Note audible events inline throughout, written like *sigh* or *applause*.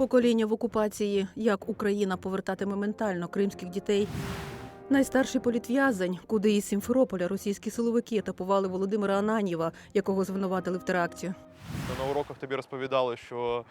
Покоління в окупації. Як Україна повертатиме ментально кримських дітей? Найстарший політв'язень, куди із Сімферополя російські силовики атакували Володимира Ананєва, якого звинуватили в теракті. На уроках тобі розповідали, що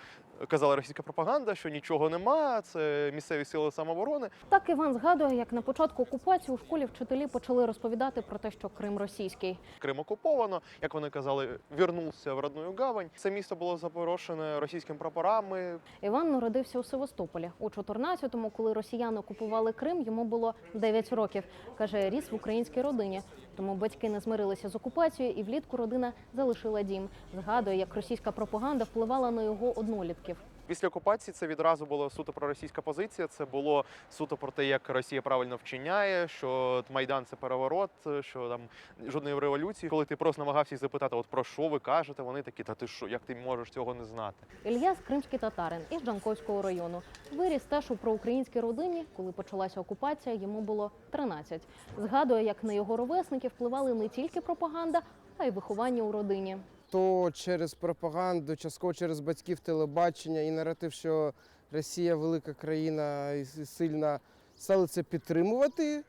казала російська пропаганда, що нічого нема, це місцеві сили самооборони. Так Іван згадує, як на початку окупації у школі вчителі почали розповідати про те, що Крим російський. Крим окуповано, як вони казали, вернувся в родную гавань. Це місто було запорошене російськими прапорами. Іван народився у Севастополі у 14-му, коли росіяни окупували Крим, йому було 9 років. каже, ріс в українській родині. Тому батьки не змирилися з окупацією, і влітку родина залишила дім. Згадує, як російська пропаганда впливала на його однолітків. Після окупації це відразу була суто проросійська позиція. Це було суто про те, як Росія правильно вчиняє, що Майдан це переворот, що там жодної революції. Коли ти просто намагався їх запитати, от про що ви кажете, вони такі, та ти що, як ти можеш цього не знати? Ільяс кримський татарин із Джанковського району. Виріс теж у проукраїнській родині. Коли почалася окупація, йому було 13. Згадує, як на його ровесників впливали не тільки пропаганда, а й виховання у родині. То через пропаганду, частково через батьків телебачення і наратив, що Росія велика країна і сильна, стали це підтримувати.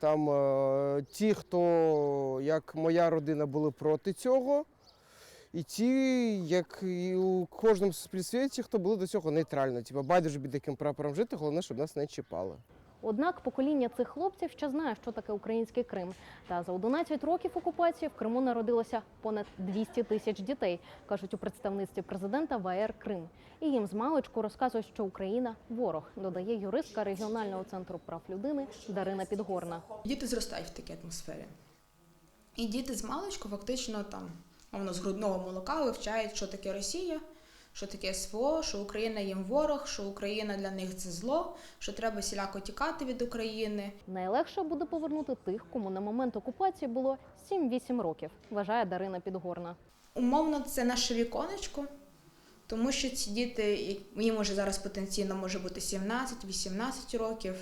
Там е, ті, хто, як моя родина, були проти цього, і ті, як і у кожному суспільстві, ті, хто були до цього нейтрально. Типа байдуже під яким прапором жити, головне, щоб нас не чіпали. Однак покоління цих хлопців ще знає, що таке український Крим. Та за 11 років окупації в Криму народилося понад 200 тисяч дітей, кажуть у представництві президента ВАЕР Крим. І їм з маличку розказують, що Україна ворог, додає юристка регіонального центру прав людини Дарина Підгорна. Діти зростають в такій атмосфері. І діти з маличку фактично там, воно з грудного молока вивчають, що таке Росія, що таке СВО, що Україна їм ворог, що Україна для них це зло, що треба сіляко тікати від України. Найлегше буде повернути тих, кому на момент окупації було 7-8 років, вважає Дарина Підгорна. Умовно, це наше віконечко, тому що ці діти, їм уже зараз потенційно може бути 17-18 років.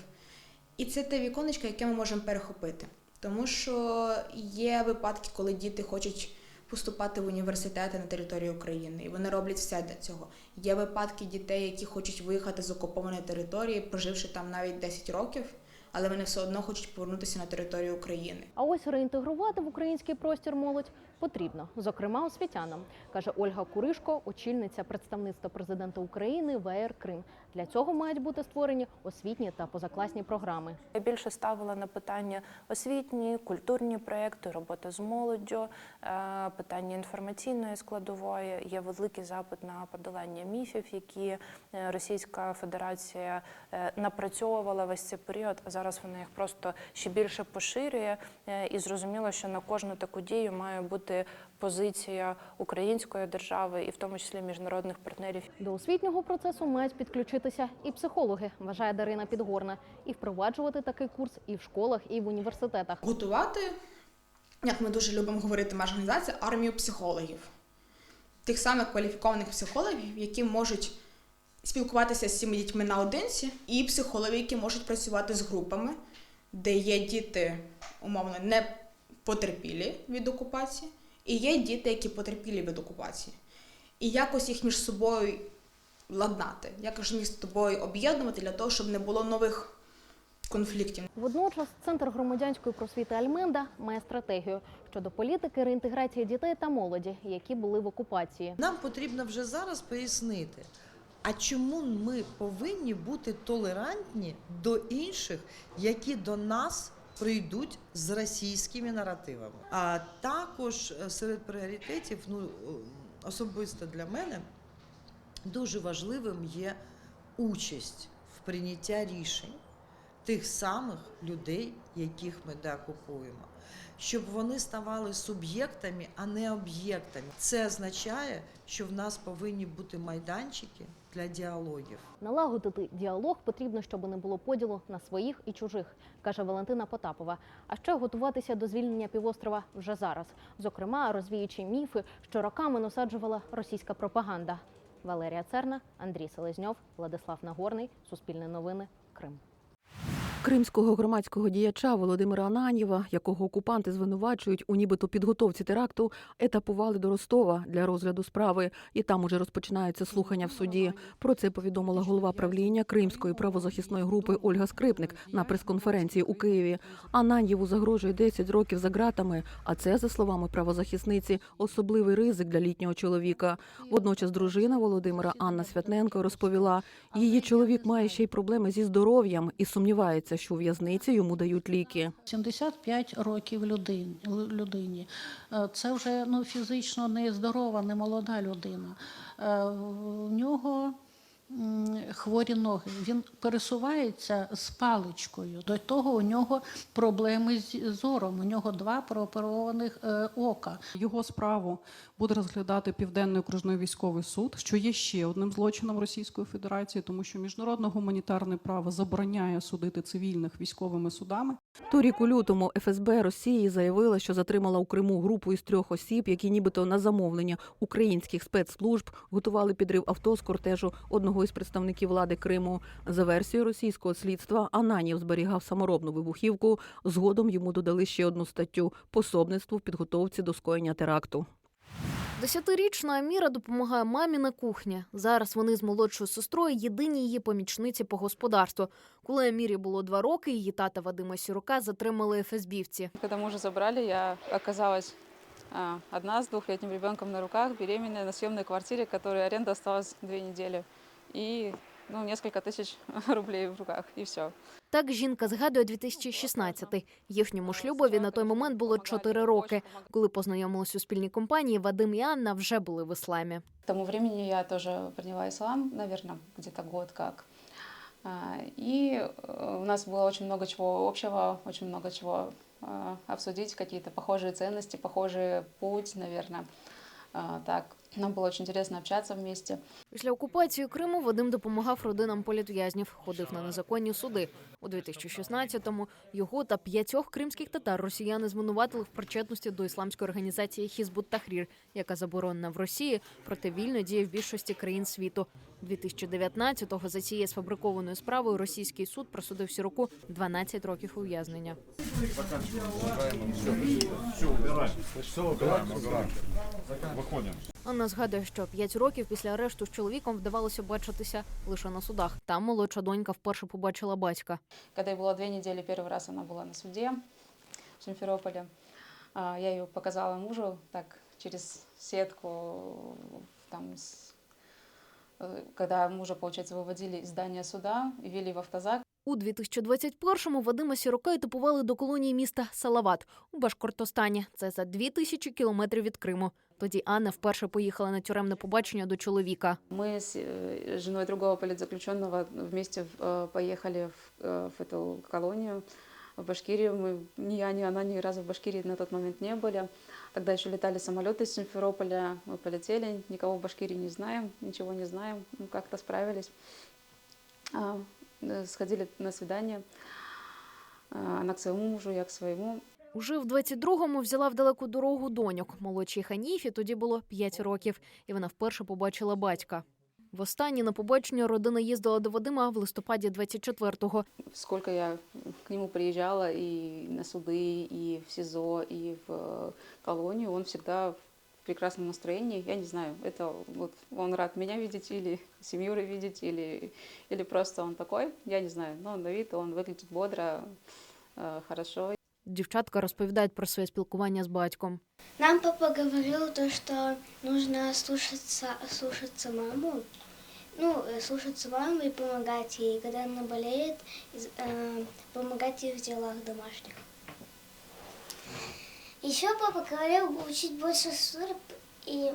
І це те віконечко, яке ми можемо перехопити. Тому що є випадки, коли діти хочуть поступати в університети на території України, і вони роблять все для цього. Є випадки дітей, які хочуть виїхати з окупованої території, проживши там навіть 10 років, але вони все одно хочуть повернутися на територію України. А ось реінтегрувати в український простір молодь потрібно, зокрема освітянам, каже Ольга Куришко, очільниця представництва президента України ВР Крим. Для цього мають бути створені освітні та позакласні програми. Я більше ставила на питання освітні, культурні проекти, робота з молоддю, е, питання інформаційної складової. Є великий запит на подолання міфів, які е, Російська Федерація е, напрацьовувала весь цей період, а зараз вона їх просто ще більше поширює. І зрозуміло, що на кожну таку дію має бути позиція української держави і в тому числі міжнародних партнерів. До освітнього процесу мають підключитися і психологи, вважає Дарина Підгорна, і впроваджувати такий курс і в школах, і в університетах. готувати, як ми дуже любимо говорити наша організація, армію психологів. Тих самих кваліфікованих психологів, які можуть спілкуватися з цими дітьми наодинці, і психологів, які можуть працювати з групами, де є діти, умовно, не потерпілі від окупації, і є діти, які потерпілі від окупації. І якось їх між собою ладнати, якось між собою об'єднувати для того, щоб не було нових конфліктів. Водночас центр громадянської просвіти Альменда має стратегію щодо політики реінтеграції дітей та молоді, які були в окупації. Нам потрібно вже зараз пояснити, а чому ми повинні бути толерантні до інших, які до нас прийдуть з російськими наративами. А також е, серед пріоритетів, ну е, особисто для мене, дуже важливим є участь в прийнятті рішень тих самих людей, яких ми деокупуємо. Щоб вони ставали суб'єктами, а не об'єктами. Це означає, що в нас повинні бути майданчики для діалогів. Налагодити діалог потрібно, щоб не було поділу на своїх і чужих, каже Валентина Потапова. А ще готуватися до звільнення півострова вже зараз, зокрема розвіючи міфи, що роками насаджувала російська пропаганда. Валерія Церна, Андрій Селезньов, Владислав Нагорний, Суспільне новини, Крим. Кримського громадського діяча Володимира Ананєва, якого окупанти звинувачують у нібито підготовці теракту, етапували до Ростова для розгляду справи, і там уже розпочинаються слухання в суді. Про це повідомила голова правління Кримської правозахисної групи Ольга Скрипник на прес-конференції у Києві. Ананєву загрожує 10 років за ґратами, а це, за словами правозахисниці, особливий ризик для літнього чоловіка. Водночас дружина Володимира Анна Святненко розповіла, її чоловік має ще й проблеми зі здоров'ям і сумнівається, що у в'язниці йому дають ліки. 75 років людині. людині. Е, Це вже ну, фізично не здорова, не молода людина. В нього хворі ноги. Він пересувається з паличкою. До того у нього проблеми з зором. У нього два прооперованих е, ока. Його справу буде розглядати Південний окружний військовий суд, що є ще одним злочином Російської Федерації, тому що міжнародне гуманітарне право забороняє судити цивільних військовими судами. Торік у лютому ФСБ Росії заявила, що затримала у Криму групу із трьох осіб, які нібито на замовлення українських спецслужб готували підрив авто з кортежу одного із представників влади Криму. За версією російського слідства, Ананів зберігав саморобну вибухівку. Згодом йому додали ще одну статтю пособництво в підготовці до скоєння теракту. Десятирічна Аміра допомагає мамі на кухні. Зараз вони з молодшою сестрою єдині її помічниці по господарству. Коли Амірі було два роки, її тата Вадима Сірука затримали ФСБівці. Коли мужа забрали, я оказалась одна з двохлітнім ребенком на руках, беременна на съемной квартирі, которой аренда осталась две неділі. И ну, несколько тысяч *laughs* рублей в руках, и все. Так жінка згадує 2016-й. Їхньому шлюбові на той момент було 4 роки. Коли познайомились у спільній компанії, Вадим і Анна вже були в ісламі. К тому времени я тоже приняла ислам, наверное, где-то год как. А, И э, у нас было очень много чего общего, очень много чего а, обсудить, какие-то похожие ценности, похожий путь, наверное. А, Так, нам було очень интересно общаться вместе. Після окупації Криму Вадим допомагав родинам політв'язнів, ходив на незаконні суди. У 2016-му його та п'ятьох кримських татар росіяни звинуватили в причетності до ісламської організації Хізбут Тахрір, яка заборонена в Росії, проте вільно діє в більшості країн світу. 2019-го за цією сфабрикованою справою російський суд присудив Сіроку 12 років ув'язнення. Анна згадує, що 5 років після арешту з чоловіком вдавалося бачитися лише на судах. Там молодша донька вперше побачила батька. Когда ей было две недели, первый раз она была на суде в Симферополе. А, Я ее показала мужу так через сетку, там, э, когда мужа, получается, выводили из здания суда и вели в автозак. У 2021-му Вадима Сірока етапували до колонії міста Салават у Башкортостані. Це за дві тисячі кілометрів від Криму. Тоді Анна вперше поїхала на тюремне побачення до чоловіка. Мы с э, женой другого политзаключенного вместе э, поехали в, э, в эту колонию в Башкирию. Мы, ни я, ни она ни разу в Башкирии на тот момент не были. Тогда еще летали самолеты из Симферополя, мы полетели, никого в Башкирии не знаем, ничего не знаем, ну, как-то справились. А, э, Сходили на свидание, А, она к своему мужу, я к своему. Уже в 22-му взяла в далеку дорогу доньок. Молодшій Ханіфі тоді було 5 років, і вона вперше побачила батька. Востаннє на побачення родина їздила до Вадима в листопаді 24-го. сколько я к нему приезжала и на суды, и в СИЗО, и в э, колонию, он всегда в прекрасном настроении. Я не знаю, это вот он рад меня видеть или семью видеть, или, или просто он такой, я не знаю. Но на вид он выглядит бодро, э, хорошо. Дівчатка розповідають про своє спілкування з батьком. Нам папа говорил то, что нужно слушаться, слушаться маму, ну, э, слушаться маму и помогать ей, когда она болеет, из- э, помогать ей в делах домашних. Еще папа говорил учить больше сурп и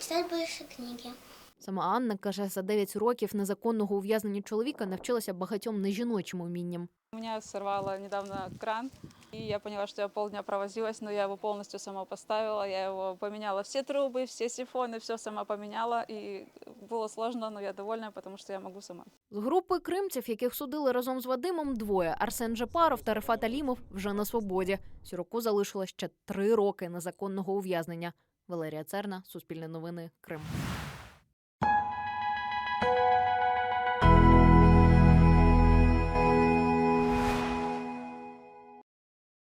читать больше книги. Сама Анна каже, за 9 років незаконного ув'язнення чоловіка навчилася багатьом нежіночим умінням. У мене сорвало недавно кран, и я поняла, что я полдня провозилась, но я его полностью сама поставила, я его поменяла все трубы, все сифоны, все сама поменяла, и было сложно, но я довольна, потому что я могу сама. З групи кримців, яких судили разом з Вадимом, двоє Арсен Жепаров та Рефат Алімов вже на свободі. Сіроку залишилось ще три роки незаконного ув'язнення. Валерія Церна, Суспільне новини, Крим.